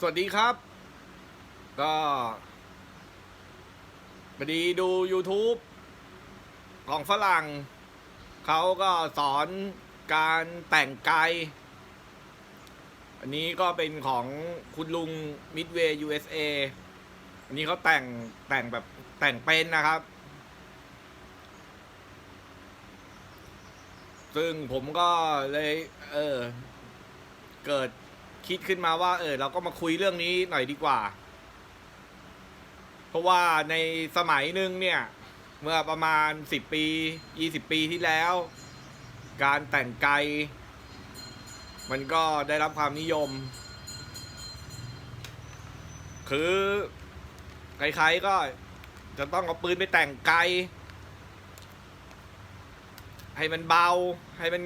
สวัสดีครับ ก็พอดีดู YouTube ของฝรั่ง เขาก็สอนการแต่งไกลอันนี้ก็เป็นของคุณลุง Midway USA อันนี้เขาแต่งแต่งแบบแต่งเป็นนะครับ ซึ่งผมก็เลย เออ เกิด คิดขึ้นมาว่า เออ เราก็มาคุยเรื่องนี้หน่อยดีกว่า เพราะว่าในสมัยหนึ่งเนี่ย เมื่อประมาณสิบปียี่สิบปีที่แล้ว การแต่งไกล มันก็ได้รับความนิยม คือใครๆก็จะต้องเอาปืนไปแต่งไกล ให้มันเบาให้มัน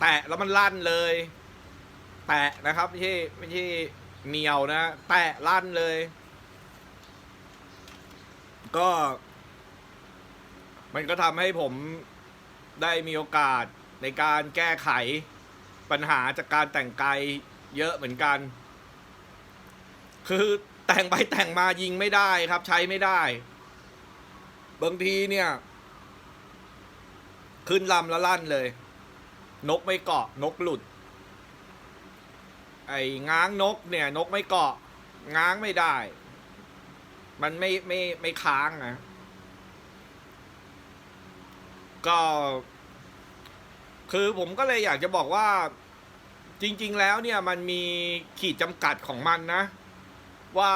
แตะแล้วมันลั่นเลย แตะนะครับไม่ใช่ไม่ใช่เหนียวนะ แตะลั่นเลย ก็ มันก็ทำให้ผมได้มีโอกาสในการแก้ไขปัญหาจากการแต่งไกลเยอะเหมือนกัน คือแต่งไปแต่งมายิงไม่ได้ครับ ใช้ไม่ได้ บางทีเนี่ย ขึ้นลำแล้วลั่นเลย นกไม่เกาะนกหลุด ไอ้ง้างนกเนี่ยนกไม่เกาะ ง้างไม่ได้ มันไม่ไม่ไม่ค้างนะก็ คือผมก็เลยอยากจะบอกว่า จริง ๆ แล้วเนี่ยมันมีขีดจำกัดของมันนะ ว่า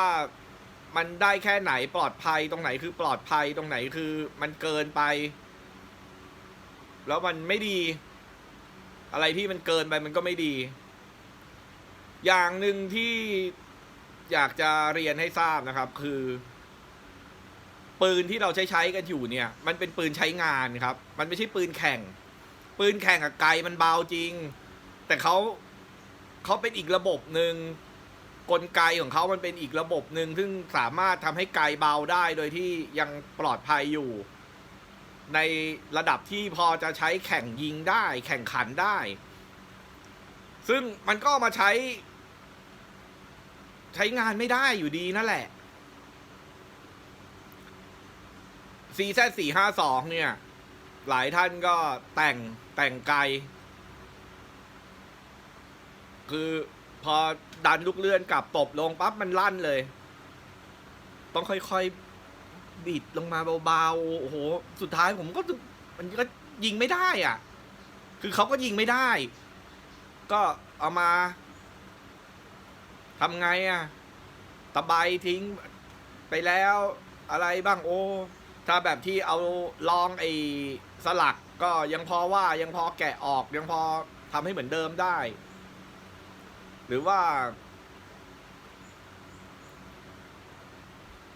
มันได้แค่ไหนปลอดภัยตรงไหนคือปลอดภัยตรงไหนคือมันเกินไป แล้วมันไม่ดี อะไรที่มันเกินไปมันก็ไม่ดี อย่างหนึ่งที่อยากจะเรียนให้ทราบนะครับ คือ ปืนที่เราใช้ใช้กันอยู่เนี่ย มันเป็นปืนใช้งานครับ มันไม่ใช่ปืนแข่ง ปืนแข่งกับไกลมันเบาจริง แต่เขาเขาเป็นอีกระบบหนึ่งกลไกของเขามันเป็นอีกระบบหนึ่งซึ่งสามารถทำให้ไกลเบาได้โดยที่ยังปลอดภัยอยู่ ในระดับที่พอจะใช้แข่งยิงได้ แข่งขันได้ ซึ่งมันก็มาใช้ ใช้งานไม่ได้อยู่ดีนั่นแหละ CZ 4 5 2เนี่ย หลายท่านก็แต่งแต่งไกล คือพอดันลูกเลื่อนกลับตบลงปั๊บมันลั่นเลย ต้องค่อยๆ บิดลงมาเบาๆ โอ้โห สุดท้ายผมก็มันก็ยิงไม่ได้อะ คือเขาก็ยิงไม่ได้ ก็เอามา ทำไงอะตะไบทิ้งไปแล้วอะไรบ้างโอ้ถ้าแบบที่เอาลองไอ้สลักก็ยังพอว่ายังพอแกะออกยังพอทำให้เหมือนเดิมได้ หรือว่า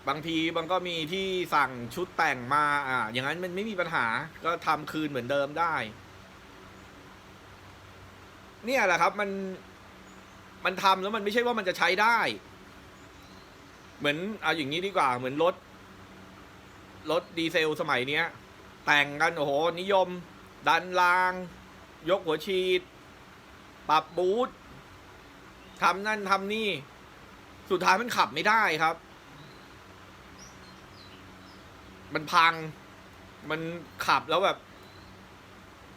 บางทีมันก็มีที่สั่งชุดแต่งมาอ่าอย่างนั้นมันไม่มีปัญหาก็ทำคืนเหมือนเดิมได้ เนี่ยแหละครับมัน มันทำแล้วมันไม่ใช่ว่ามันจะใช้ได้ เหมือนเอาอย่างนี้ดีกว่า เหมือนรถ รถดีเซลสมัยเนี้ย แต่งกันโอ้โหนิยม ดันราง ยกหัวฉีด ปรับบูททำนั่นทำนี่ สุดท้ายมันขับไม่ได้ครับ มันพัง มันขับแล้วแบบ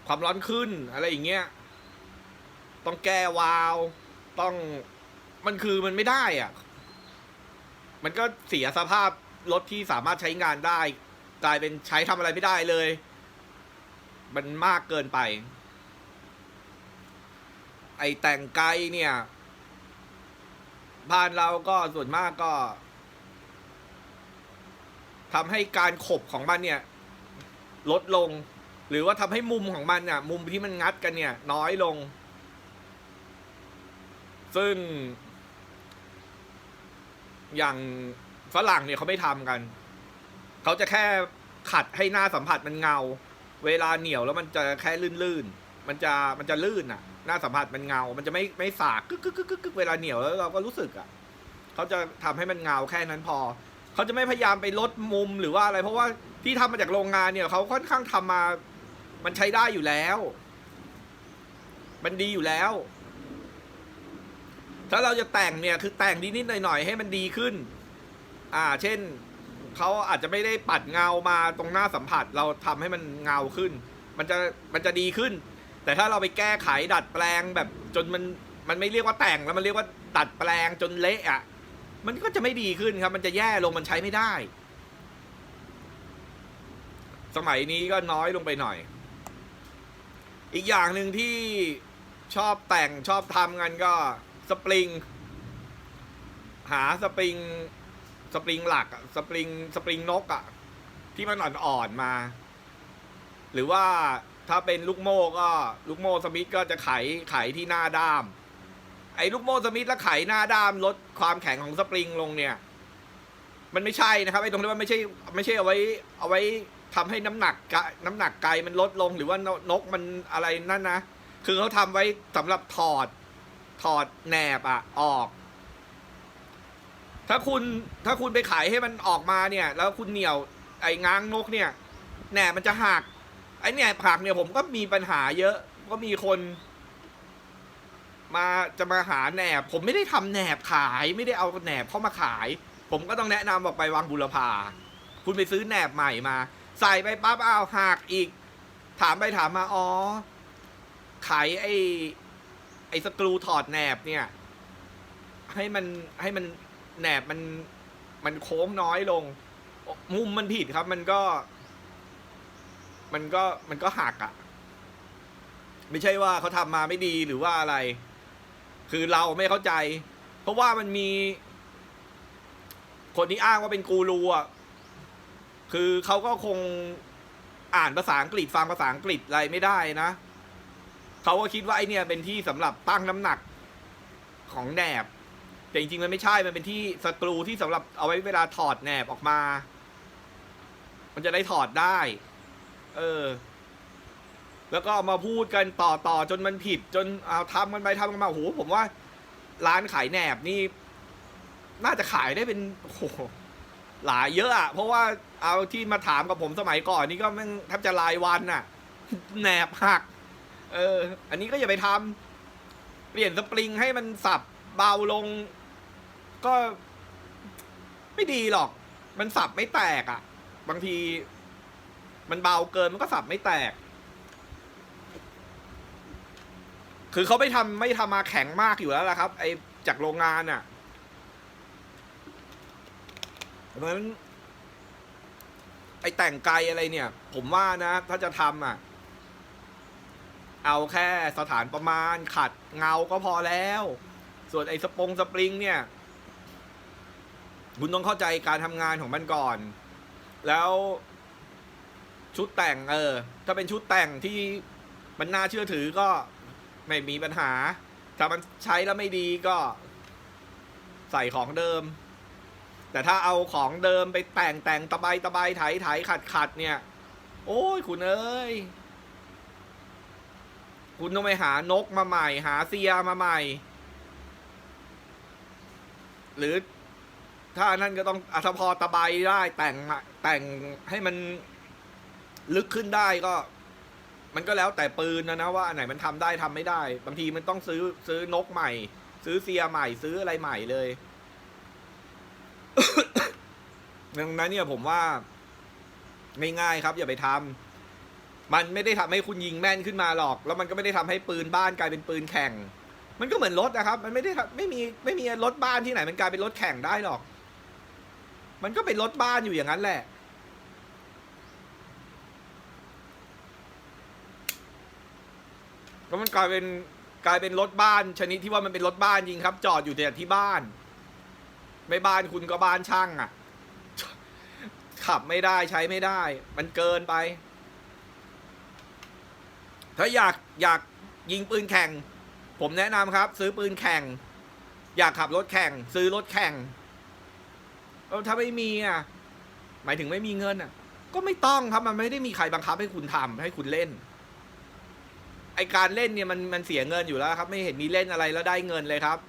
ความร้อนขึ้นอะไรอย่างเงี้ย ต้องแก้วาล์ว ต้องมันคือมันไม่ได้อะมันก็เสียสภาพรถที่สามารถใช้งานได้ กลายเป็นใช้ทำอะไรไม่ได้เลย มันมากเกินไป ไอแต่งไกลเนี่ยบ้านเราก็ส่วนมากก็ทำให้การขบของมันเนี่ย ลดลง หรือว่าทำให้มุมของมันเนี่ยมุมที่มันงัดกันเนี่ย น้อยลง ซึ่ง อย่างฝรั่งเนี่ยเขาไม่ทำกัน เขาจะแค่ขัดให้หน้าสัมผัสมันเงา เวลาเหนียวแล้วมันจะแค่ลื่นๆ มันจะมันจะลื่นอะ หน้าสัมผัสมันเงา มันจะไม่ไม่สากกึกกึกกึกกึกเวลาเหนียวแล้วเราก็รู้สึกอะ เขาจะทำให้มันเงาแค่นั้นพอ เขาจะไม่พยายามไปลดมุมหรือว่าอะไร เพราะว่าที่ทำมาจากโรงงานเนี่ยเขาค่อนข้างทำมา มันใช้ได้อยู่แล้ว มันดีอยู่แล้ว ถ้าเราจะแต่งเนี่ยคือแต่งนิดๆหน่อยๆให้มันดีขึ้น อ่า เช่นเขาอาจจะไม่ได้ปัดเงามาตรงหน้าสัมผัส เราทำให้มันเงาขึ้น มันจะมันจะดีขึ้น แต่ถ้าเราไปแก้ไขดัดแปลงแบบจนมันมันไม่เรียกว่าแต่งแล้วมันเรียกว่าดัดแปลงจนเละอะ มันก็จะไม่ดีขึ้นครับ มันจะแย่ลงมันใช้ไม่ได้ สมัยนี้ก็น้อยลงไปหน่อย อีกอย่างหนึ่งที่ชอบแต่งชอบทำกันก็ สปริง หาสปริง สปริงหลักอะสปริงสปริงนกอะที่มันอ่อนๆมา หรือว่าถ้าเป็นลูกโม่ก็ลูกโม่สมิธก็จะไขไขที่หน้าด้าม ไอ้ลูกโม่สมิธแล้วไขหน้าด้ามลดความแข็งของสปริงลงเนี่ย มันไม่ใช่นะครับไอ้ตรงนี้มันไม่ใช่ ไม่ใช่เอาไว้ เอาไว้ทำให้น้ำหนักกะน้ำหนักไกมันลดลงหรือว่านกมันอะไรนั่นนะ คือเขาทำไว้สำหรับถอด ถอดแหนบอะออก ถ้าคุณถ้าคุณไปขายให้มันออกมาเนี่ย แล้วคุณเหนี่ยวไอ้ง้างนกเนี่ยแหนบมันจะหักไอ้เนี่ยผักเนี่ยผมก็มีปัญหาเยอะ ก็มีคน มาจะมาหาแหนบ ผมไม่ได้ทำแหนบขายไม่ได้เอาแหนบเข้ามาขาย ผมก็ต้องแนะนำบอกไปวางบุรพาคุณไปซื้อแหนบใหม่มา ใส่ไปปั๊บอ้าวหักอีก ถามไปถามมาอ๋อขายไอ้ อ้สกรูถอดแหนบเนี่ย ให้มันให้มันแหนบมันมันโค้งน้อยลง มุมมันผิดครับ มันก็ มันก็มันก็หักอะ่ะ ไม่ใช่ว่าเขาทำมาไม่ดีหรือว่าอะไร คือเราไม่เข้าใจ เพราะว่ามันมี คนที่อ้างว่าเป็นกูรูอะคือเขาก็คงอ่านภาษาอังกฤษฟังภาษาอังกฤษอะไรไม่ได้นะ เขาก็คิดว่าไอเนี่ยเป็นที่สำหรับตั้งน้ำหนักของแหนบ แต่จริงๆมันไม่ใช่ มันเป็นที่สกรูที่สำหรับเอาไว้เวลาถอดแหนบออกมา มันจะได้ถอดได้ เออ แล้วก็มาพูดกันต่อต่อจนมันผิด จนเอาทำกันไปทำกันมาโอ้โหผมว่า ร้านขายแหนบนี่ น่าจะขายได้เป็นโอ้โหหลายเยอะอะเพราะว่าเอาที่มาถามกับผมสมัยก่อนนี่ก็แม่งแทบจะรายวันอะแหนบหัก เออ อันนี้ก็อย่าไปทำเปลี่ยนสปริงให้มันสับเบาลง ก็ไม่ดีหรอก มันสับไม่แตกอะบางที มันเบาเกินมันก็สับไม่แตก คือเขาไม่ทำไม่ทำมาแข็งมากอยู่แล้วล่ะครับ ไอจากโรงงานอะเพราะฉะนั้นไอแต่งไกลอะไรเนี่ย ผมว่านะ ถ้าจะทำอะ เอาแค่สถานประมาณขัดเงาก็พอแล้ว ส่วนไอ้สปงสปริงเนี่ย คุณต้องเข้าใจการทำงานของมันก่อน แล้วชุดแต่งเออ ถ้าเป็นชุดแต่งที่มันน่าเชื่อถือก็ไม่มีปัญหา ถ้ามันใช้แล้วไม่ดีก็ใส่ของเดิม แต่ถ้าเอาของเดิมไปแต่งแต่งตะไบตะไบไถไถขัดขัดเนี่ย โอ้ยคุณเอ้ย คุณต้องไปหานกมาใหม่ หาเซียมาใหม่ หรือ ถ้านั่นก็ต้องอัธพอตะไบได้แต่งมาแต่งให้มันลึกขึ้นได้ก็ มันก็แล้วแต่ปืนนะนะว่าอันไหนมันทำได้ทำไม่ได้ บางทีมันต้องซื้อซื้อนกใหม่ ซื้อเซียใหม่ ซื้ออะไรใหม่เลยดังนั้นเนี่ยผมว่าง่ายๆครับ อย่าไปทำ มันไม่ได้ทำให้คุณยิงแม่นขึ้นมาหรอก แล้วมันก็ไม่ได้ทำให้ปืนบ้านกลายเป็นปืนแข่ง มันก็เหมือนรถนะครับ มันไม่ได้ไม่มีไม่มีรถบ้านที่ไหนมันกลายเป็นรถแข่งได้หรอก มันก็เป็นรถบ้านอยู่อย่างนั้นแหละก็มันกลายเป็นกลายเป็นรถบ้านชนิดที่ว่ามันเป็นรถบ้านจริงครับ จอดอยู่แต่ที่บ้าน ไม่บ้านคุณก็บ้านช่างอะ่ะ ขับไม่ได้ใช้ไม่ได้ มันเกินไป ถ้าอยากอยากยิงปืนแข่ง ผมแนะนำครับ ซื้อปืนแข่ง อยากขับรถแข่ง ซื้อรถแข่งแล้วถ้าไม่มีอะ หมายถึงไม่มีเงินอะ ก็ไม่ต้องครับมันไม่ได้มีใครบังคับให้คุณทำให้คุณเล่น ไอการเล่นเนี่ยมันมันเสียเงินอยู่แล้วครับ ไม่เห็นมีเล่นอะไรแล้วได้เงินเลยครับ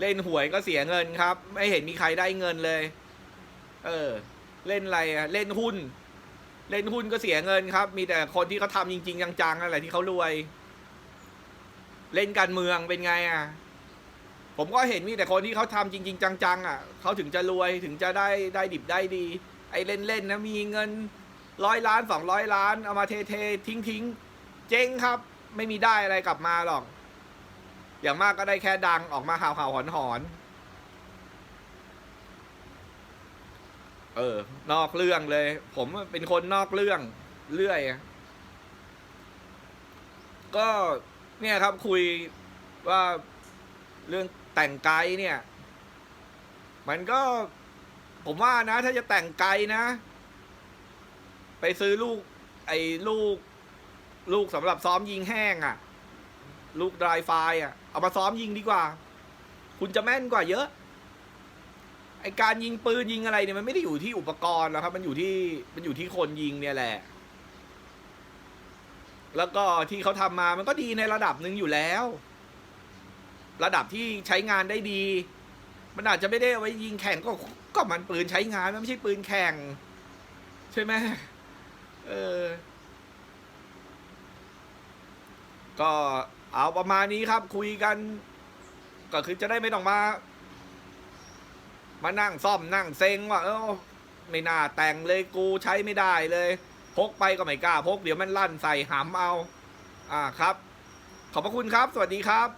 เล่นหวยก็เสียเงินครับ ไม่เห็นมีใครได้เงินเลย เออ เล่นอะไรอะเล่นหุ้น เล่นหุ้นก็เสียเงินครับ มีแต่คนที่เขาทำจริง ๆ จังๆอะไรที่เขารวย เล่นการเมืองเป็นไงอะ ผมก็เห็นมีแต่คนที่เขาทำจริง ๆ จังๆ อะเขาถึงจะรวยถึงจะได้ได้ดิบได้ดี ไอ้เล่นๆนะมีเงินร้อยล้านสองร้อยล้าน เอามาเทเททิ้งทิ้งๆ เจ๊งครับ ไม่มีได้อะไรกลับมาหรอก อย่างมากก็ได้แค่ดังออกมาห่าวห่าวหอนหอนๆ เออ นอกเรื่องเลย ผมเป็นคนนอกเรื่อง เรื่อย ก็เนี่ยครับคุยว่าเรื่องแต่งไกด์เนี่ย มันก็ผมว่านะ ถ้าจะแต่งไกด์นะ ไปซื้อลูก ไอ้ลูก ลูกสำหรับซ้อมยิงแห้งอะ่ะ ลูกดรายไฟอะ เอามาซ้อมยิงดีกว่า คุณจะแม่นกว่าเยอะ ไอการยิงปืนยิงอะไรเนี่ยมันไม่ได้อยู่ที่อุปกรณ์หรอกครับ มันอยู่ที่มันอยู่ที่คนยิงเนี่ยแหละ แล้วก็ที่เขาทำมามันก็ดีในระดับหนึ่งอยู่แล้ว ระดับที่ใช้งานได้ดี มันอาจจะไม่ได้เอาไว้ยิงแข่งก็ก็มันปืนใช้งานมันไม่ใช่ปืนแข่ง ใช่ไหมเออ ก็เอาประมาณนี้ครับคุยกัน ก็คือจะได้ไม่ต้องมา มานั่งซ่อมนั่งเซ็งว่าเออไม่น่าแต่งเลยกูใช้ไม่ได้เลย พกไปก็ไม่กล้าพกเดี๋ยวมันลั่นใส่หามเอา อ่าครับ ขอบพระคุณครับ สวัสดีครับ